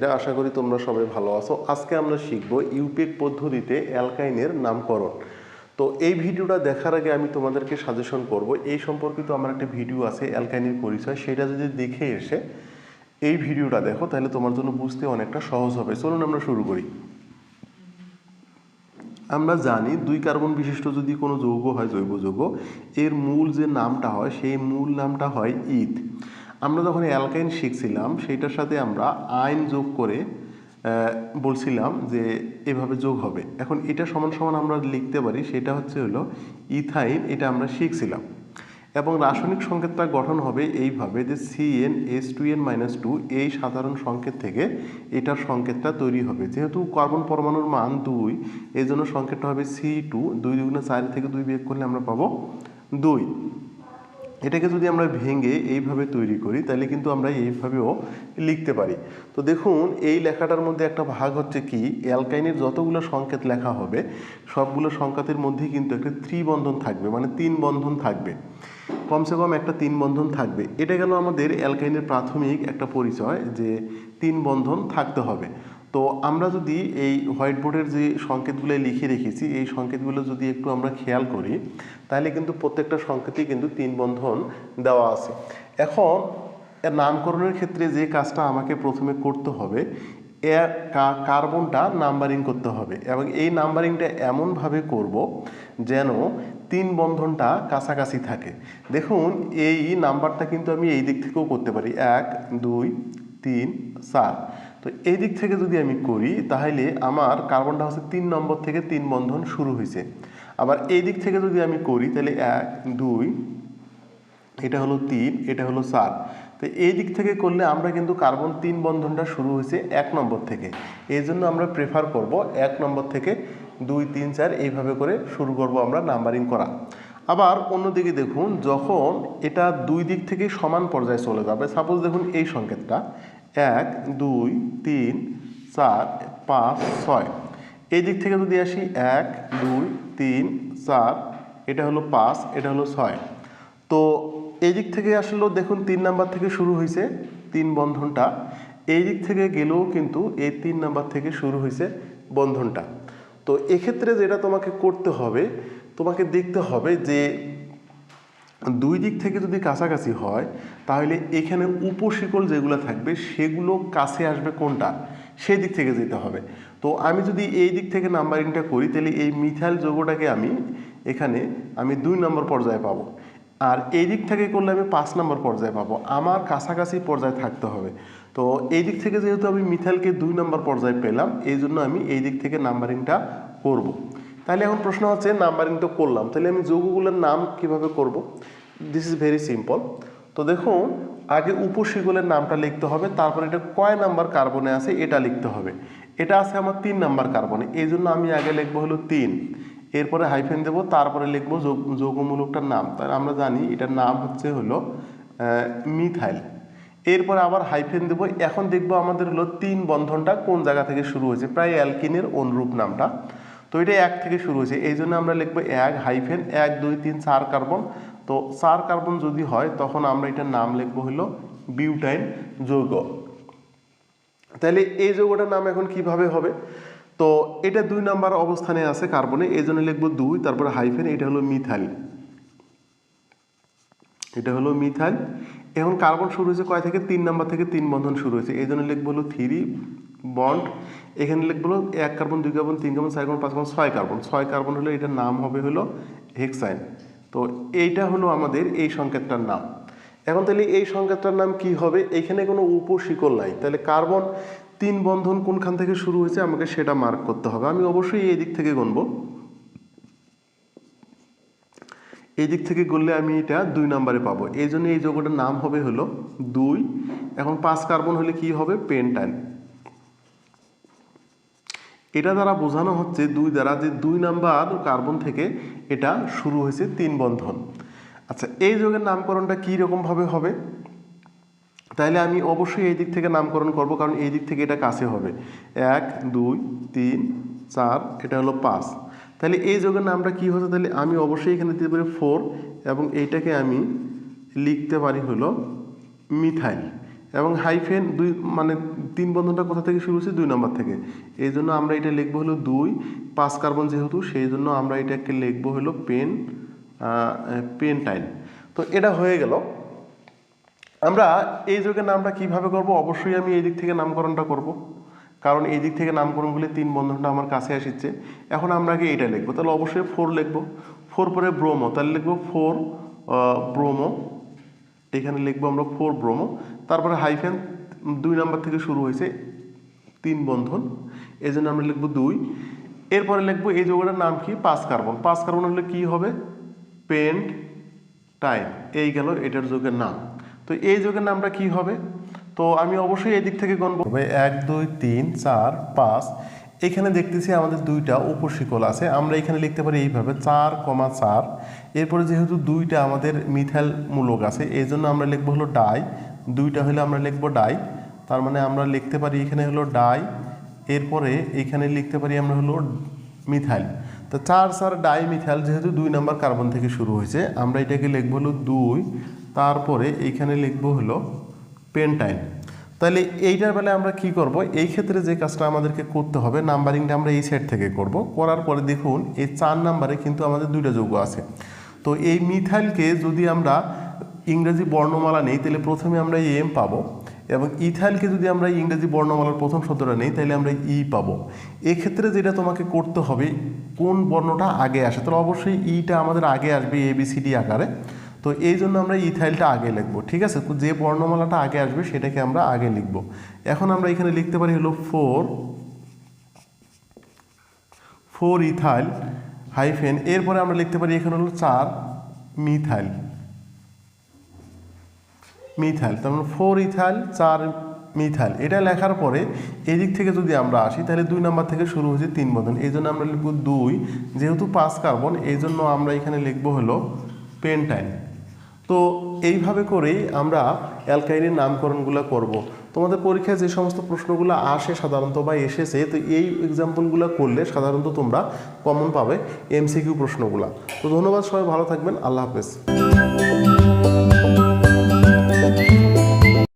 শিক্ষার্থীরা আশা করি তোমরা সবাই ভালো আছো। আজকে আমরা শিখব ইউপিক পদ্ধতিতে অ্যালকাইনের নামকরণ। তো এই ভিডিওটা দেখার আগে আমি তোমাদেরকে সাজেশন করব, এই সম্পর্কিত আমার একটা ভিডিও আছে, অ্যালকাইনের পরিচয়। সেটা যদি দেখে এসে এই ভিডিওটা দেখো, তাহলে তোমার জন্য বুঝতে অনেকটা সহজ হবে। চলুন আমরা শুরু করি। আমরা জানি দুই কার্বন বিশিষ্ট যদি কোনো যৌগ হয়, জৈব যৌগ, এর মূল যে নামটা হয়, সেই মূল নামটা হয় ইথ। আমরা যখন অ্যালকাইন শিখছিলাম, সেইটার সাথে আমরা আইন যোগ করে বলছিলাম যে এভাবে যোগ হবে। এখন এটা সমান সমান আমরা লিখতে পারি, সেটা হচ্ছে হলো ইথাইন, এটা আমরা শিখছিলাম। এবং রাসায়নিক সংকেতটা গঠন হবে এইভাবে যে C N S two N minus two এই সাধারণ সংকেত থেকে এটার সংকেতটা তৈরি হবে। যেহেতু কার্বন পরমাণুর মান দুই এই জন্য সংকেতটা হবে সি টু দুই দুগুণে চার থেকে দুই বিয়োগ করলে আমরা পাবো দুই। এটাকে যদি আমরা ভেঙে এইভাবে তৈরি করি, তাহলে কিন্তু আমরা এইভাবেও লিখতে পারি। তো দেখুন, এই লেখাটার মধ্যে একটা ভাগ হচ্ছে কি? অ্যালকাইনের যতগুলো সংকেত লেখা হবে, সবগুলো সংকেতের মধ্যেই কিন্তু একটা ত্রিবন্ধন থাকবে মানে তিন বন্ধন থাকবে। কমসে কম একটা তিন বন্ধন থাকবে। এটা গেল আমাদের অ্যালকাইনের প্রাথমিক একটা পরিচয় যে তিন বন্ধন থাকতে হবে। তো আমরা যদি এই হোয়াইট বোর্ডের যে সংকেতগুলো লিখে রেখেছি, এই সংকেতগুলো যদি একটু আমরা খেয়াল করি, তাহলে কিন্তু প্রত্যেকটা সংকেতেই কিন্তু তিন বন্ধন দেওয়া আছে। এখন, এর নামকরণের ক্ষেত্রে যে কাজটা আমাকে প্রথমে করতে হবে কার্বনটা নাম্বারিং করতে হবে এবং এই নাম্বারিংটা এমনভাবে করব যেন তিন বন্ধনটা কাছাকাছি থাকে। দেখুন, এই নাম্বারটা কিন্তু আমি এই দিক থেকেও করতে পারি। এক, দুই, তিন, চার। তো এই দিক থেকে যদি আমি করি, তাহলে আমার কার্বনটা হচ্ছে তিন নম্বর থেকে তিন বন্ধন শুরু হয়েছে। আবার এই দিক থেকে যদি আমি করি, তাহলে এক, দুই, এটা হলো তিন, এটা হলো চার। তো এই দিক থেকে করলে আমরা কিন্তু কার্বন তিন বন্ধনটা শুরু হয়েছে এক নম্বর থেকে। এই জন্য আমরা প্রেফার করব এক নম্বর থেকে দুই, তিন, চার, এইভাবে করে শুরু করব আমরা নাম্বারিং করা। আবার অন্যদিকে দেখুন, যখন এটা দুই দিক থেকে সমান পর্যায়ে চলে যাবে সাপোজ দেখুন এই সংকেতটা এক, দুই, তিন, চার, পাঁচ, ছয়। এই দিক থেকে যদি আসি, এক, দুই, তিন, চার, এটা হলো পাঁচ, এটা হলো ছয়। তো এই দিক থেকে আসলেও দেখুন তিন নাম্বার থেকে শুরু হয়েছে তিন বন্ধনটা। এই দিক থেকে গেলেও কিন্তু এই তিন নাম্বার থেকে শুরু হয়েছে বন্ধনটা। তো এক্ষেত্রে যেটা তোমাকে করতে হবে, তোমাকে দেখতে হবে যে দুই দিক থেকে যদি কাছাকাছি হয়, তাহলে এখানে উপশিকল যেগুলো থাকবে, সেগুলো কাছে আসবে কোনটা? সেই দিক থেকে যেতে হবে। তো আমি যদি এই দিক থেকে নাম্বারিংটা করি, তাহলে এই মিথাইল যৌগটাকে আমি এখানে, আমি দুই নম্বর পর্যায়ে পাবো। আর এই দিক থেকে করলে আমি পাঁচ নম্বর পর্যায়ে পাবো। আমার কাছাকাছি পর্যায়ে থাকতে হবে। তো এই দিক থেকে যেহেতু আমি মিথাইলকে দুই নম্বর পর্যায়ে পেলাম, এই জন্য আমি এই দিক থেকে নাম্বারিংটা করব। তাহলে এখন প্রশ্ন হচ্ছে নাম্বারিং তো করলাম, তাহলে আমি যৌগগুলোর নাম কীভাবে করব? দিস ইজ ভেরি সিম্পল তো দেখুন, আগে উপশিগলের নামটা লিখতে হবে, তারপর এটা কয় নাম্বার কার্বনে আছে এটা লিখতে হবে। এটা আছে আমার তিন নাম্বার কার্বনে, এই জন্য আমি আগে লিখব হলো তিন। এরপরে হাইফেন দেবো, তারপরে লিখব যৌগ- যৌগমূলকটার নাম। তাহলে আমরা জানি এটার নাম হচ্ছে হলো মিথাইল এরপরে আবার হাইফেন দেবো, এখন দেখব আমাদের হলো তিন বন্ধনটা কোন জায়গা থেকে শুরু হয়েছে, প্রায় অ্যালকিনের অনুরূপ নামটা। তো এটা এক থেকে শুরু হয়েছে। এই জন্য আমরা লিখব এক হাইফেন এক দুই তিন চার কার্বন তো চার কার্বন যদি হয়, তখন আমরা এটার নাম লিখব হলো বিউটাইন যৌগ। তাহলে এই যৌগটার নাম এখন কীভাবে হবে? তো এটা দুই নাম্বার অবস্থানে আছে কার্বনে এই জন্য লিখব দুই, তারপরে হাইফেন এটা হলো মিথাইল এটা হলো মিথাইল এখন কার্বন শুরু হয়েছে কয় থেকে? তিন নাম্বার থেকে তিন বন্ধন শুরু হয়েছে। এই জন্য লিখব হলো থ্রি বন্ড এখানে লিখব এক কার্বন, দুই কার্বন, তিন কার্বন, চার কার্বন, পাঁচ কার্বন, ছয় কার্বন। ছয় কার্বন হলে এটার নাম হবে হলো হেক্সাইন তো এইটা হলো আমাদের এই সংকেতটার নাম। এখন তাহলে এই সংকেতটার নাম কি হবে? এখানে কোনো উপশিকল নাই। তাহলে কার্বন তিন বন্ধন কোনখান থেকে শুরু হয়েছে? আমাকে সেটা মার্ক করতে হবে। আমি অবশ্যই এই দিক থেকে গুনবো। এই দিক থেকে করলে আমি এটা দুই নাম্বারে পাবো। এই জন্য এই যৌগটার নাম হবে হলো দুই। এখন পাঁচ কার্বন হলে কি হবে? পেন্টাইন। এটা দ্বারা বোঝানো হচ্ছে দুই দ্বারা যে দুই নাম্বার কার্বন থেকে এটা শুরু হয়েছে তিন বন্ধন। আচ্ছা এই যোগের নামকরণটা কী রকমভাবে হবে? তাহলে আমি অবশ্যই এই দিক থেকে নামকরণ করব, কারণ এই দিক থেকে এটা কাছে হবে। এক, দুই, তিন, চার, এটা হলো পাঁচ। তাহলে এই যোগের নামটা কি হচ্ছে? তাহলে আমি অবশ্যই এখানে দিতে পারি ফোর এবং এইটাকে আমি লিখতে পারি হলো মিথাইল। এবং হাইফেন দুই মানে তিন বন্ধনটা কোথা থেকে শুরু হচ্ছে দুই নম্বর থেকে। এই জন্য আমরা এটা লিখব হলো দুই, পাঁচ কার্বন যেহেতু, সেই জন্য আমরা এটাকে লিখব হলো পেন পেন টাইন তো এটা হয়ে গেল। আমরা এই যুগের নামটা কীভাবে করব? অবশ্যই আমি এই দিক থেকে নামকরণটা করব। কারণ এই দিক থেকে নামকরণ নামকরণগুলি তিন বন্ধনটা আমার কাছে আসছে এখন আমরা আগে এটা লিখব। তাহলে অবশ্যই ফোর লিখব। ফোর পরে ব্রোমো। তাহলে লিখব ফোর ব্রোমো। এখানে লিখব আমরা ফোর ব্রোমো। তারপরে হাইফেন দুই নাম্বার থেকে শুরু হয়েছে তিন বন্ধন। এই জন্য আমরা লিখব দুই। এরপরে লিখব এই যৌগটার নাম কি? পাঁচ কার্বন পাঁচ কার্বন হলে কি হবে? পেন্ট টাইম। এই গেল এটার যৌগের নাম। তো এই যৌগের নামটা কি হবে? তো আমি অবশ্যই এই দিক থেকে গণব। এক, দুই, তিন, চার, পাঁচ। এখানে দেখতেছি আমাদের দুইটা উপশিকল আছে। আমরা এখানে লিখতে পারি এইভাবে, চার কমা চার। এরপরে যেহেতু দুইটা আমাদের মিথাইল মূলক আছে এই জন্য আমরা লিখব হলো ডাই। দুইটা হলে আমরা লিখব ডাই, তার মানে আমরা লিখতে পারি এখানে হলো ডাই, এরপরে এখানে লিখতে পারি আমরা হলো মিথাইল। তো চার চার ডাই মিথাইল যেহেতু দুই নম্বর কার্বন থেকে শুরু হয়েছে, আমরা এটাকে লিখব হলো দুই, তারপরে এইখানে লিখব হলো পেন্টাইন তাহলে এইটার বেলায় আমরা কি করব? এই ক্ষেত্রে যে কাজটা আমাদেরকে করতে হবে, নাম্বারিংটা আমরা এই সাইড থেকে করব। করার পরে দেখুন, এই চার নাম্বারে কিন্তু আমাদের দুইটা যৌগ আছে। তো এই মিথাইলকে যদি আমরা ইংরেজি বর্ণমালা নেই, তাহলে প্রথমে আমরা এম পাবো এবং ইথাইলকে যদি আমরা ইংরেজি বর্ণমালার প্রথম শব্দটা নেই, তাহলে আমরা ই পাবো। এক্ষেত্রে যেটা তোমাকে করতে হবে, কোন বর্ণটা আগে আসে, তাহলে অবশ্যই ইটা আমাদের আগে আসবে এ, বি আকারে। তো এই জন্য আমরা ইথাইলটা আগে লিখব, ঠিক আছে? তো যে বর্ণমালাটা আগে আসবে, সেটাকে আমরা আগে লিখব। এখন আমরা এখানে লিখতে পারি হলো ফোর ফোর ইথাইল হাইফেন, এরপরে আমরা লিখতে পারি এখানে হলো চার মিথাইল। মিথাইল, তার মানে ফোর ইথাইল চার মিথাইল। এটা লেখার পরে এদিক থেকে যদি আমরা আসি, তাহলে দুই নাম্বার থেকে শুরু হয়েছে তিন বন্ধন। এই জন্য আমরা লিখব দুই, যেহেতু পাঁচ কার্বন, এই জন্য আমরা এখানে লিখব হলো পেন্টাইন তো এইভাবে করেই আমরা অ্যালকাইনের নামকরণগুলো করব। তোমাদের পরীক্ষায় যে সমস্ত প্রশ্নগুলো আসে সাধারণত বা এসেছে, তো এই এক্সাম্পলগুলো করলে সাধারণত তোমরা কমন পাবে এমসিকিউ প্রশ্নগুলো। তো ধন্যবাদ সবাই, ভালো থাকবেন, আল্লাহ হাফেজ।